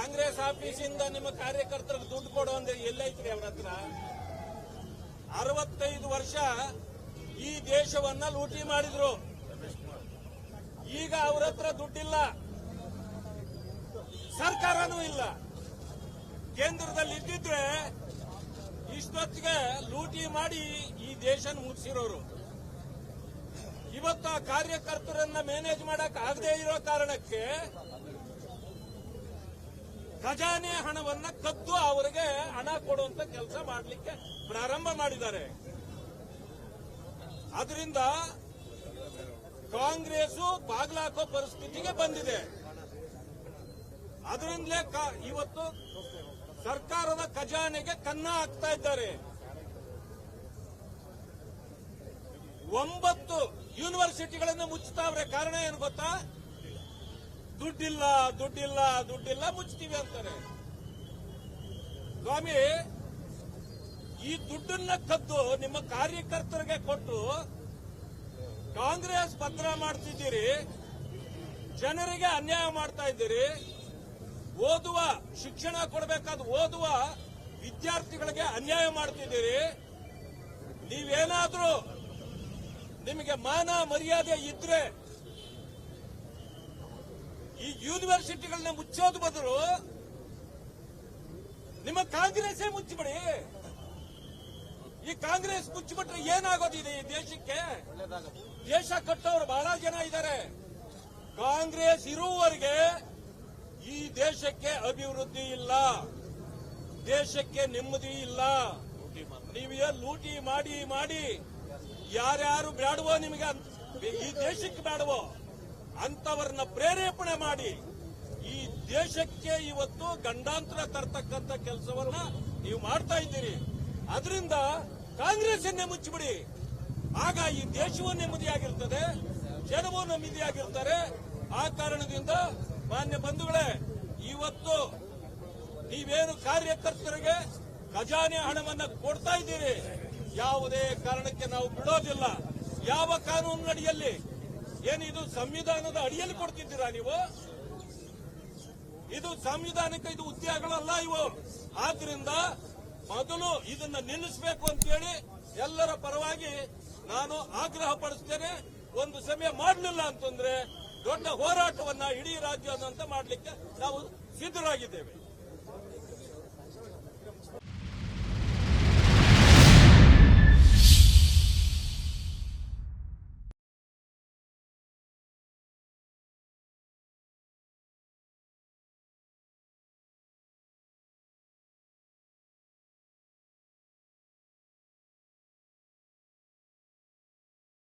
ಕಾಂಗ್ರೆಸ್ ಆಫೀಸಿಂದ ನಿಮ್ಮ ಕಾರ್ಯಕರ್ತರಿಗೆ ದುಡ್ಡು ಕೊಡು ಅಂದ್ರೆ ಎಲ್ಲೈತ್ರಿ ಅವ್ರ ಹತ್ರ? ಅರವತ್ತೈದು ವರ್ಷ ಈ ದೇಶವನ್ನ ಲೂಟಿ ಮಾಡಿದ್ರು. ಈಗ ಅವರ ಹತ್ರ ದುಡ್ಡಿಲ್ಲ. ಸರ್ಕಾರನೂ ಇಲ್ಲ. ಕೇಂದ್ರದಲ್ಲಿ ಇದ್ದಿದ್ರೆ ಇಷ್ಟೊತ್ತಿಗೆ ಲೂಟಿ ಮಾಡಿ ಈ ದೇಶನ ಮುಗಿಸಿರೋರು ಇವತ್ತು ಆ ಕಾರ್ಯಕರ್ತರನ್ನ ಮ್ಯಾನೇಜ್ ಮಾಡಕ್ ಆಗದೆ ಇರೋ ಕಾರಣಕ್ಕೆ ಖಜಾನೆ ಹಣವನ್ನ ಕದ್ದು ಅವರಿಗೆ ಹಣ ಕೊಡುವಂತ ಕೆಲಸ ಮಾಡಲಿಕ್ಕೆ ಪ್ರಾರಂಭ ಮಾಡಿದ್ದಾರೆ. ಅದರಿಂದ ಕಾಂಗ್ರೆಸ್ ಬಾಗ್ಲಾಕೋ ಪರಿಸ್ಥಿತಿಗೆ ಬಂದಿದೆ. ಅದರಿಂದಲೇ ಇವತ್ತು ಸರ್ಕಾರದ ಖಜಾನೆಗೆ ಕನ್ನ ಹಾಕ್ತಾ ಇದ್ದಾರೆ. ಒಂಬತ್ತು ಯೂನಿವರ್ಸಿಟಿಗಳನ್ನು ಮುಚ್ಚುತ್ತಾವ್ರೆ ಕಾರಣ ಏನು ಗೊತ್ತಾ? ದುಡ್ಡಿಲ್ಲ ದುಡ್ಡಿಲ್ಲ ದುಡ್ಡಿಲ್ಲ ಮುಚ್ತೀವಿ ಅಂತಾರೆ. ಸ್ವಾಮಿ, ಈ ದುಡ್ಡನ್ನ ಕದ್ದು ನಿಮ್ಮ ಕಾರ್ಯಕರ್ತರಿಗೆ ಕೊಟ್ಟು ಕಾಂಗ್ರೆಸ್ ಪತ್ರ ಮಾಡ್ತಿದ್ದೀರಿ, ಜನರಿಗೆ ಅನ್ಯಾಯ ಮಾಡ್ತಾ ಇದ್ದೀರಿ, ಓದುವ, ಶಿಕ್ಷಣ ಕೊಡಬೇಕಾದ ಓದುವ ವಿದ್ಯಾರ್ಥಿಗಳಿಗೆ ಅನ್ಯಾಯ ಮಾಡ್ತಿದ್ದೀರಿ, ನೀವೇನಾದ್ರೂ ನಿಮಗೆ ಮಾನ ಮರ್ಯಾದೆ ಇದ್ರೆ ಯೂನಿವರ್ಸಿಟಿಗಳನ್ನ ಮುಚ್ಚೋದು ಬದಲು ನಿಮ್ಮ ಕಾಂಗ್ರೆಸ್ಸೇ ಮುಚ್ಚಿಬಿಡಿ. ಈ ಕಾಂಗ್ರೆಸ್ ಮುಚ್ಚಿಬಿಟ್ರೆ ಏನಾಗೋದಿದೆ ಈ ದೇಶಕ್ಕೆ? ದೇಶ ಕಟ್ಟೋರು ಬಹಳ ಜನ ಇದ್ದಾರೆ. ಕಾಂಗ್ರೆಸ್ ಇರುವವರೆಗೆ ಈ ದೇಶಕ್ಕೆ ಅಭಿವೃದ್ಧಿ ಇಲ್ಲ. ದೇಶಕ್ಕೆ ನೆಮ್ಮದಿ ಇಲ್ಲ. ನೀವೇ ಲೂಟಿ ಮಾಡಿ ಮಾಡಿ ಯಾರ್ಯಾರು ಬೇಡವೋ ನಿಮಗೆ ಈ ದೇಶಕ್ಕೆ ಬೇಡವೋ ಅಂತವರನ್ನ ಪ್ರೇರೇಪಣೆ ಮಾಡಿ ಈ ದೇಶಕ್ಕೆ ಇವತ್ತು ಗಂಡಾಂತರ ತರ್ತಕ್ಕಂಥ ಕೆಲಸವನ್ನ ನೀವು ಮಾಡ್ತಾ ಇದ್ದೀರಿ. ಅದರಿಂದ ಕಾಂಗ್ರೆಸ್ಸನ್ನೇ ಮುಚ್ಚಿಬಿಡಿ. ಆಗ ಈ ದೇಶವೂ ನೆಮ್ಮದಿಯಾಗಿರ್ತದೆ ಜನವೂ ನೆಮ್ಮದಿಯಾಗಿರ್ತಾರೆ ಆ ಕಾರಣದಿಂದ ಮಾನ್ಯ ಬಂಧುಗಳೇ, ಇವತ್ತು ನೀವೇನು ಕಾರ್ಯಕರ್ತರಿಗೆ ಖಜಾನೆ ಹಣವನ್ನು ಕೊಡ್ತಾ ಇದ್ದೀರಿ? ಯಾವುದೇ ಕಾರಣಕ್ಕೆ ನಾವು ಬಿಡೋದಿಲ್ಲ. ಯಾವ ಕಾನೂನಿನಡಿಯಲ್ಲಿ ಏನಿದು ಸಂವಿಧಾನದ ಅಡಿಯಲ್ಲಿ ಕೊಡ್ತಿದ್ದೀರಾ ನೀವು? ಇದು ಸಂವಿಧಾನಕ್ಕೆ ಇದು ಉದ್ಯೋಗಗಳಲ್ಲ ಇವು. ಆದ್ರಿಂದ ಮೊದಲು ಇದನ್ನ ನಿಲ್ಲಿಸಬೇಕು ಅಂತೇಳಿ ಎಲ್ಲರ ಪರವಾಗಿ ನಾನು ಆಗ್ರಹ ಪಡಿಸ್ತೇನೆ. ಒಂದು ಸಮಯ ಮಾಡಲಿಲ್ಲ ಅಂತಂದ್ರೆ ದೊಡ್ಡ ಹೋರಾಟವನ್ನ ಇಡೀ ರಾಜ್ಯಾದ್ಯಂತ ಮಾಡಲಿಕ್ಕೆ ನಾವು ಸಿದ್ಧರಾಗಿದ್ದೇವೆ.